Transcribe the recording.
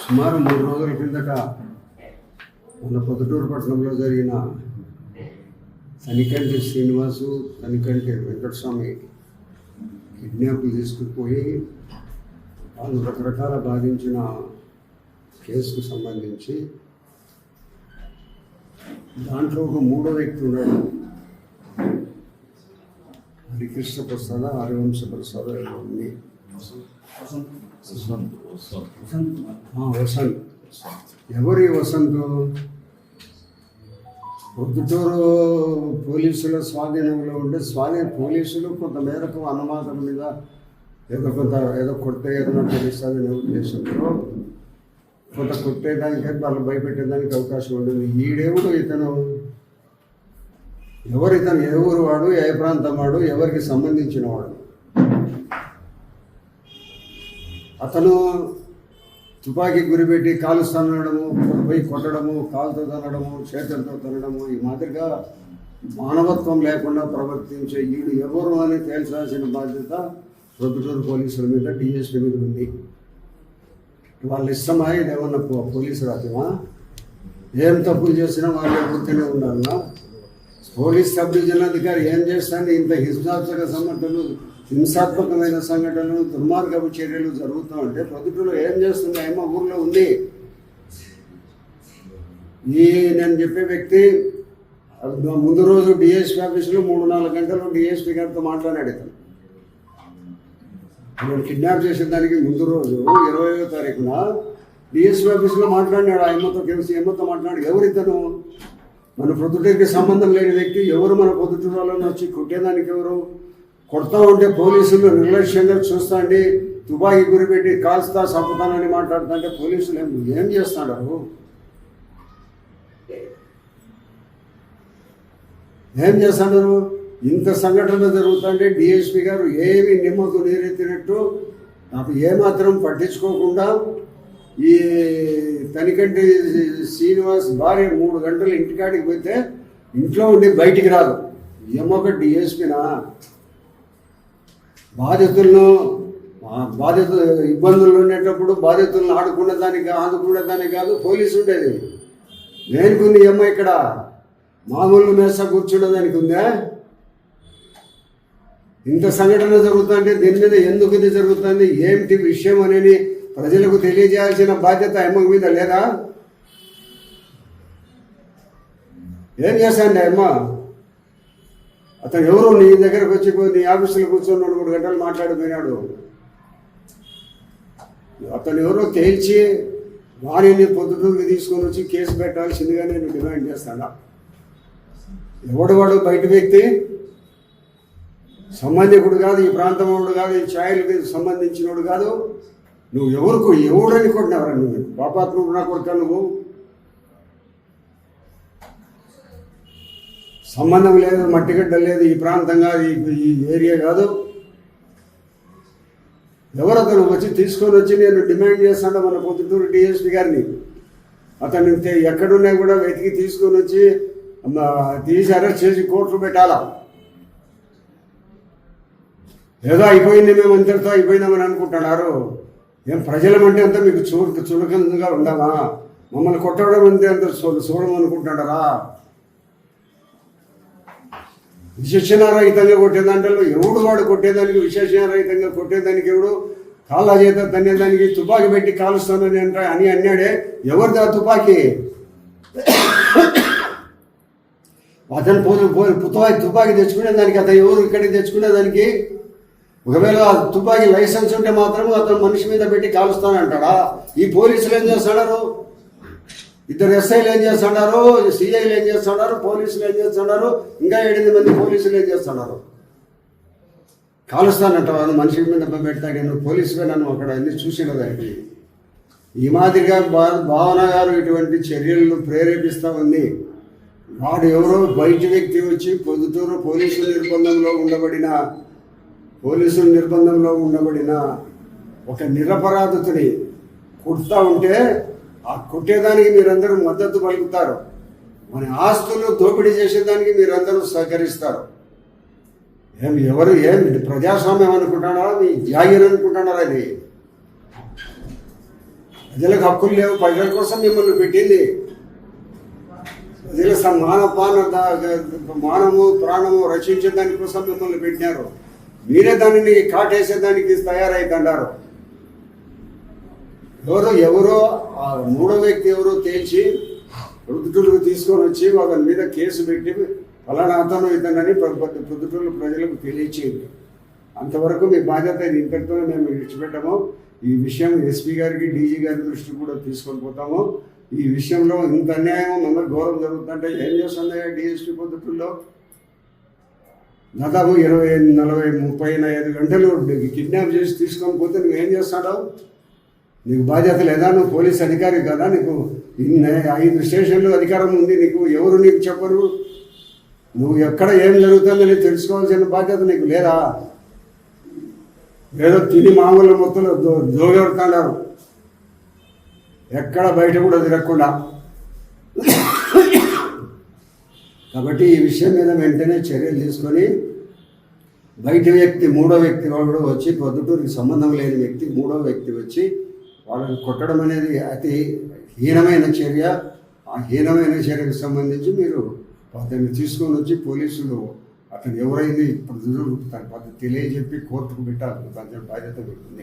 సుమారు మూడు రోజుల కిందట మన పొద్దుటూరు పట్టణంలో జరిగిన తనికంటి శ్రీనివాసు తనికంటి వెంకటస్వామి కిడ్నాప్లు తీసుకుపోయి వాళ్ళు రకరకాల బాధించిన కేసుకు సంబంధించి దాంట్లో ఒక మూడో వ్యక్తి ఉన్నాడు. హరికృష్ణ ప్రసాద హరివంశ ప్రసాద ఉంది. వసంత్. ఎవరి వసంత్? పొద్దుటూరు పోలీసుల స్వాధీనంలో ఉండే స్వాధీన పోలీసులు కొంత మేరకు అనుమానం మీద ఏదో కొంత ఏదో కొట్టే ఏదైనా తెలుస్తుందనే ఉద్దేశంతో కొంత కొట్టేదానికి వాళ్ళు భయపెట్టేదానికి అవకాశం ఉంటుంది. ఈడేవుడు ఇతను ఎవరు? ఇతను ఏ ఊరు వాడు? ఏ ప్రాంతం వాడు? ఎవరికి సంబంధించిన వాడు? అతను తుపాకీ గురిపెట్టి కాలుస్తానడము పోయి కొట్టడము కాలుతో తనడము చేతులతో తనడము ఈ మాదిరిగా మానవత్వం లేకుండా ప్రవర్తించే ఈడు ఎవరు అని తేల్చాల్సిన బాధ్యత ప్రభుత్వ పోలీసుల మీద డిఎస్పీ మీద ఉంది. వాళ్ళు ఇష్టమా ఇదేమన్నా పోలీసు రాజ్యమా? ఏం తప్పులు చేసినా వాళ్ళు గుర్తునే ఉండాలన్నా పోలీస్ సబ్ డివిజన్ అధికారి ఏం చేస్తాను ఇంత హింసాత్మక సంఘటనలు హింసాత్మకమైన సంఘటనలు దుర్మార్గపు చర్యలు జరుగుతామంటే ఉంటే ఏం చేస్తుంది? ఏమో ఊర్లో ఉంది. ఈ నేను చెప్పే వ్యక్తి ముందు రోజు డిఎస్పీ ఆఫీసులో మూడు నాలుగు గంటలు డిఎస్పీ గారితో మాట్లాడాడు ఇతను. నేను కిడ్నాప్ చేసిన దానికి ముందు రోజు ఇరవయో తారీఖున డిఎస్పీ ఆఫీస్లో మాట్లాడినాడు. ఆ ఎమ్మతో కలిసి ఎమ్మతో మాట్లాడు. ఎవరు ఇతను మన పొద్దుటూరికి సంబంధం లేని వ్యక్తి ఎవరు మన పొద్దుటూరులో వచ్చి కొట్టేదానికి ఎవరు? కొడతా ఉంటే పోలీసులు నిర్లక్ష్యంగా చూస్తా అండి తుపాకీ గురిపెట్టి కాల్స్తా చంపుతానని మాట్లాడుతుంటే పోలీసులు ఏం ఏం చేస్తున్నారు? ఏం చేస్తున్నారు? ఇంత సంఘటన జరుగుతుంటే డిఎస్పి గారు ఏమి నిమ్మకు నీరెత్తినట్టు నాకు ఏమాత్రం పట్టించుకోకుండా ఈ తనికంటి శ్రీనివాస్ భార్య మూడు గంటలు ఇంటికాడికి పోతే ఇంట్లో ఉండి బయటికి రాదు. ఏమొక డిఎస్పినా బాధితులను బాధిత ఇబ్బందులు ఉండేటప్పుడు బాధితులను ఆడుకునే దానికి ఆదుకునే దానికి కాదు పోలీసు ఉండేది. దేనికి ఈ ఇక్కడ? మామూలు మేస కూర్చుండదానికి ఉందా? ఇంత సంఘటన జరుగుతుంటే దీని మీద ఎందుకు ఇది జరుగుతుంది? ఏమిటి విషయం అనేది ప్రజలకు తెలియజేయాల్సిన బాధ్యత అమ్మ మీద లేదా? ఏం చేశాండి అమ్మ? అతను ఎవరు? నీ దగ్గరకు వచ్చి పోయి నీ ఆఫీసులో కూర్చొని రెండు మూడు గంటలు మాట్లాడిపోయినాడు. అతను ఎవరో తేల్చి వాణిని పొద్దుటూరుకి తీసుకొని వచ్చి కేసు పెట్టాల్సిందిగా నేను డిమాండ్ చేస్తాడా ఎవడు వాడు బయట వ్యక్తి? సంబంధికుడు కాదు ఈ ప్రాంతం వాడు కాదు ఈ ఛాయలకి సంబంధించినోడు కాదు. నువ్వు ఎవరికి ఎవడు అనుకుంటున్నావు నువ్వు? పాపాత్ముడు నా కొడుక నువ్వు? సంబంధం లేదు మట్టిగడ్డ లేదు ఈ ప్రాంతం కాదు ఈ- ఏరియా కాదు. ఎవరు అతను వచ్చి తీసుకొని వచ్చి నేను డిమాండ్ చేస్తాను మన పొద్దుటూరు డిఎస్పీ గారిని. అతను ఎక్కడున్నా కూడా వెతికి తీసుకొని వచ్చి తీసి అరెస్ట్ చేసి కోర్టులు పెట్టాలా? ఏదో అయిపోయింది మేము అంతటితో అయిపోయిందామని అనుకుంటున్నారు. ఏం ప్రజలమంటే అంతా మీకు చులక చులకంగా ఉండమా మమ్మల్ని కొట్టడం అంటే అంత చూడం చూడమనుకుంటున్నారా విశేషణారహితంగా కొట్టేదాంట్లో ఎవడు వాడు కొట్టేదానికి విశేషణారహితంగా కొట్టేదానికి ఎవడు? కాళ్ళ చేత తన్నేదానికి తుపాకీ పెట్టి కాలుస్తానని అంట అని అన్నాడే ఎవరిది ఆ తుపాకీ? అతను పోతు పోయి తుపాకీ తుపాకీ తెచ్చుకునే దానికి అతను ఎవరు ఇక్కడికి తెచ్చుకునే దానికి ఒకవేళ తుపాకీ లైసెన్స్ ఉంటే మాత్రం అతను మనిషి మీద పెట్టి కాలుస్తానంటాడా? ఈ పోలీసులు ఏం చేస్తున్నారు? ఇద్దరు ఎస్ఐలు ఏం చేస్తున్నారు? సిఐలు ఏం చేస్తున్నారు? పోలీసులు ఏం చేస్తున్నారు? ఇంకా ఎనిమిది మంది పోలీసులు ఏం చేస్తున్నారు? కాలుస్తానంటావా? మనిషి మీద పెడతాడు నువ్వు పోలీసుగా నన్ను అక్కడ అన్ని చూసిన దానికి. ఈ మాదిరిగా భా- భావన గారు ఇటువంటి చర్యలను ప్రేరేపిస్తూ ఉంది. వాడు ఎవరో బయట వ్యక్తి వచ్చి పొద్దుటూరు పోలీసుల నిర్బంధంలో ఉండబడిన పోలీసుల నిర్బంధంలో ఉండబడిన ఒక నిరపరాధితుని కుడతా ఉంటే ఆ కుట్టేదానికి మీరందరూ మద్దతు పలుకుతారు. మన ఆస్తులు దోపిడీ చేసేదానికి మీరందరూ సహకరిస్తారు. ఏం ఎవరు ఏం ప్రజాస్వామ్యం అనుకుంటున్నారా? మీ జాగీర్ అనుకుంటున్నారా ఇది? ప్రజలకు హక్కులు లేవు ప్రజల కోసం మిమ్మల్ని పెట్టింది. ప్రజల స- మాన పాన మానము ప్రాణము రక్షించే దానికోసం మిమ్మల్ని పెట్టినారు. మీరే దానిని కాటేసేదానికి తయారైతున్నారు ఎవరో ఎవరో ఆ మూడో వ్యక్తి ఎవరో తేల్చి ప్రొద్దుటూరుకు తీసుకొని వచ్చి వాళ్ళ మీద కేసు పెట్టి ఫలానా అతను ఇతనని ప్ర- ప్రొద్దుటూరు ప్రజలకు తెలియచేయండి. అంతవరకు మీ బాధ్యత ఇది. ఇంతటితో మేము విడిచిపెట్టాము. ఈ విషయం ఎస్పీ గారికి డీజీ గారి దృష్టికి కూడా తీసుకొని పోతాము. ఈ విషయంలో ఇంత అన్యాయం మన ఘోరం జరుగుతుంటే ఏం చేస్తుంది డిఎస్పీ పొద్దుటూరులో? దాదాపు ఇరవై నలభై ముప్పై ఐదు గంటలు నీకు కిడ్నాప్ చేసి తీసుకొని పోతే నువ్వు ఏం చేస్తాడో? నీకు బాధ్యత లేదా? నువ్వు పోలీస్ అధికారి కదా? నీకు ఇన్ని ఐదు స్టేషన్లు అధికారం ఉంది. నీకు ఎవరు నీకు చెప్పరు? నువ్వు ఎక్కడ ఏం జరుగుతుందని తెలుసుకోవాల్సిన బాధ్యత నీకు లేదా? ఏదో తిని మామూలు మొత్తం దో దోగెడుతున్నారు ఎక్కడ బయట కూడా తిరగకుండా. కాబట్టి ఈ విషయం మీద వెంటనే చర్యలు తీసుకొని బయట వ్యక్తి మూడో వ్యక్తి వాడు వచ్చి పొద్దుటూరికి సంబంధం లేని వ్యక్తి మూడో వ్యక్తి వచ్చి వాళ్ళని కొట్టడం అనేది అతి హీనమైన చర్య. ఆ హీనమైన చర్యకు సంబంధించి మీరు అతన్ని తీసుకొని వచ్చి పోలీసులు అతను ఎవరైంది ఇప్పుడు తన పద్ధతి తెలియజెప్పి కోర్టుకు పెట్టాలి. బాధ్యత పెడుతుంది